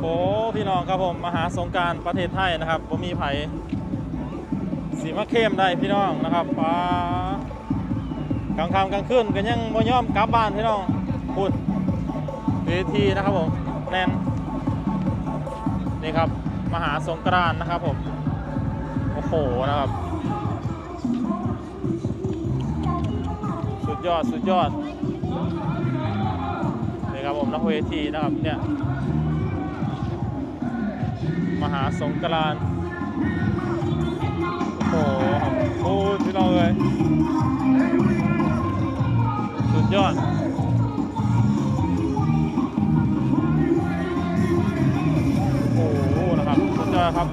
โอ้พี่น้องครับผมมหาสงการประเทศไทยนะครับผมมีไผ่สีมะเข้มได้พี่น้องนะครับป้ากลางค่ำกลางคืนก็ยังบ่ย่อมกลับบ้านพี่น้องพูดเวทีนะครับผมแน่นนี่ครับมหาสงกรานนะครับผมโอ้โหนะครับ สุดยอดสุดยอดนี่ครับผมนักเวทีนะครับเนี่ย มหาสงกรานต์โอ้โหโอ้ยพี่เราเลย สุดยอดโอ้โหนะครับ สุดยอดครับ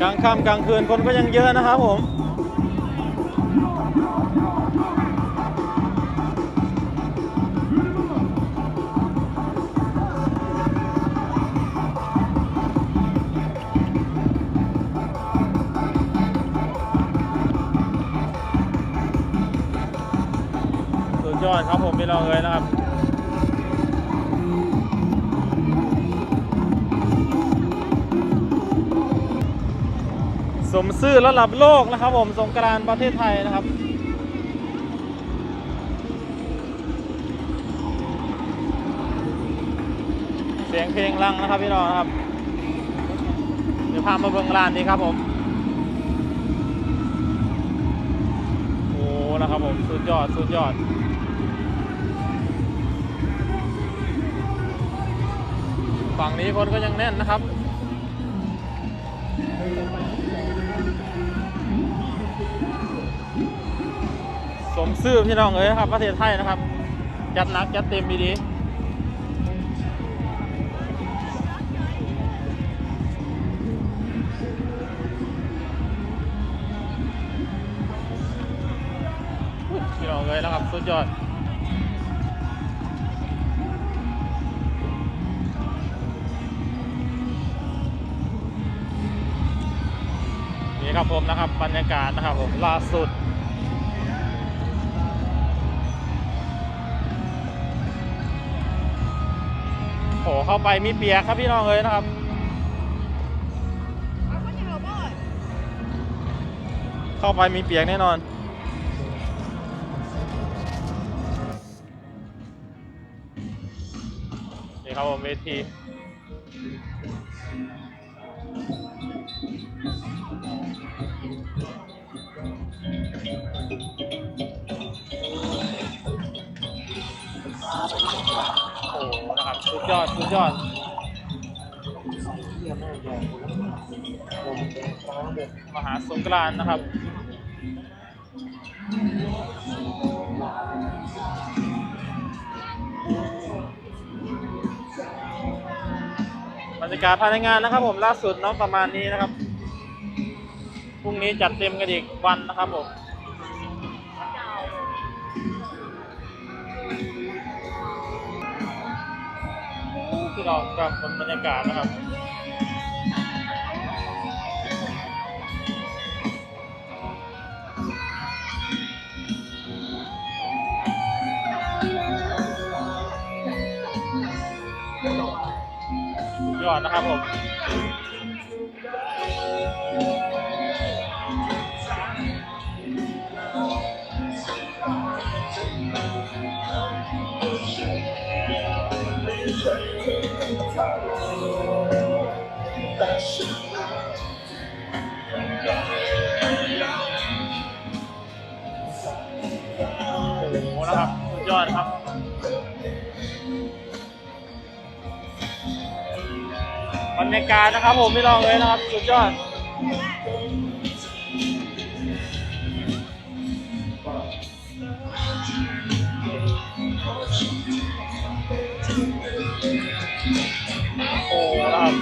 กลางค่ำกลางคืนคนก็ยังเยอะนะครับผมสุดยอดครับผมพี่น้องเลยนะครับ มซื่อระดับโลกนะครับ ผมสงกรานต์ประเทศไทยนะครับเสียงเพลงรังนะครับพี่น้องครับ เดี๋ยวพามาเบิ่งร้านนี้ครับผม โอ้นะครับผม สุดยอด สุดยอด ฝั่งนี้คนก็ยังแน่นนะครับ สมซื่อพี่น้องเอ้ยครับประเทศไทยนะครับ จัดหนักจัดเต็มดีๆพี่น้องเอ้ยนะครับสุดยอดนี่ครับผมนะครับบรรยากาศนะครับผมล่าสุด เข้าไปมีเปียกครับพี่น้องเลยนะครับเข้าไปมีเปียกแน่นอน นี่ครับผมเวที ยอดสุดยอดมหาสงกรานต์นะครับบรรยากาศภายในงานนะครับผมล่าสุดเนาะประมาณนี้นะครับพรุ่งนี้จัดเต็มกันอีกวันนะครับผม ที่เรากับบรรยากาศนะครับสุดยอดนะครับผม โอ้โหนะครับสุดยอดครับบรรยากาศนะครับผมไม่ลองเลยนะครับ สุดยอด โอ้ครับ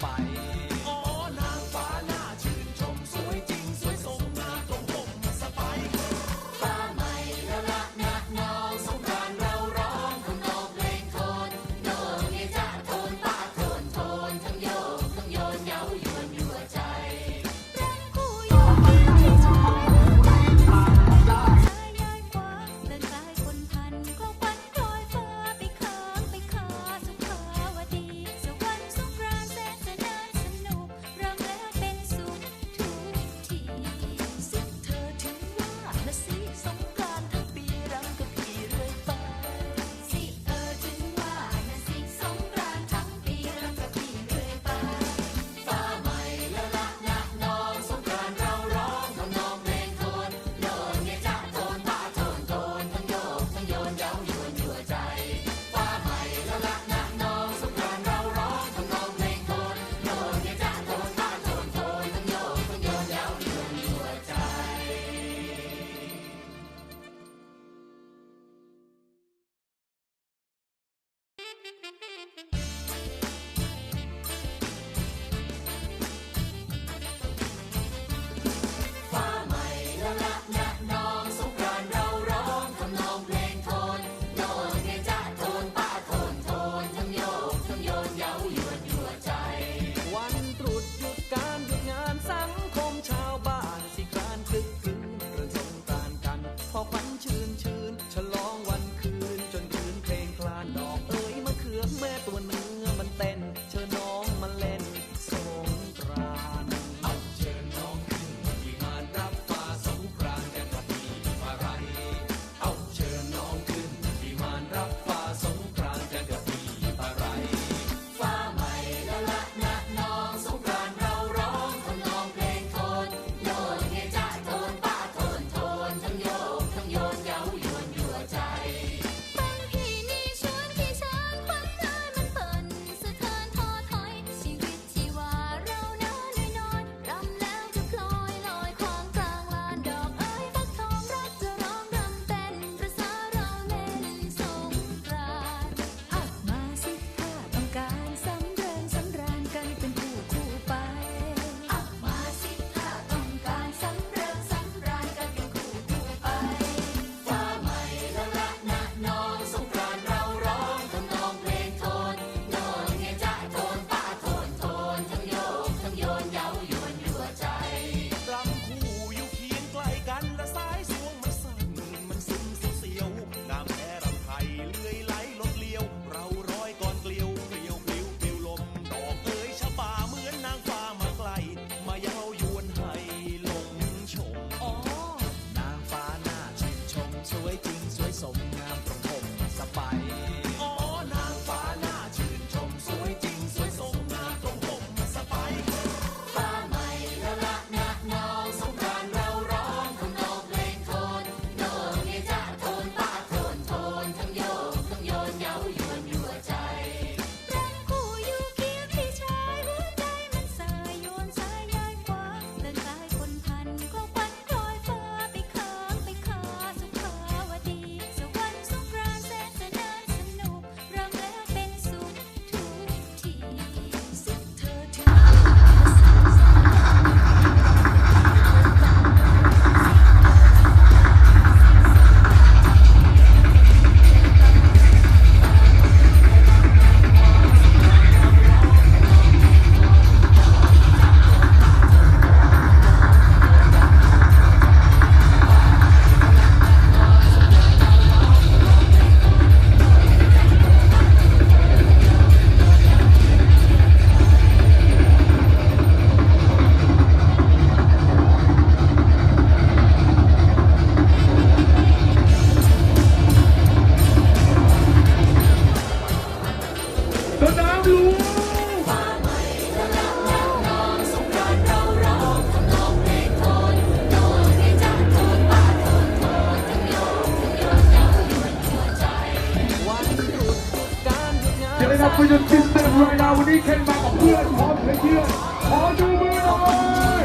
fire. จะได้รับไปจนชิ้นเต็มเลยนะวันนี้เคนมากับเพื่อนพร้อมเพื่อนขอดูมือหน่อย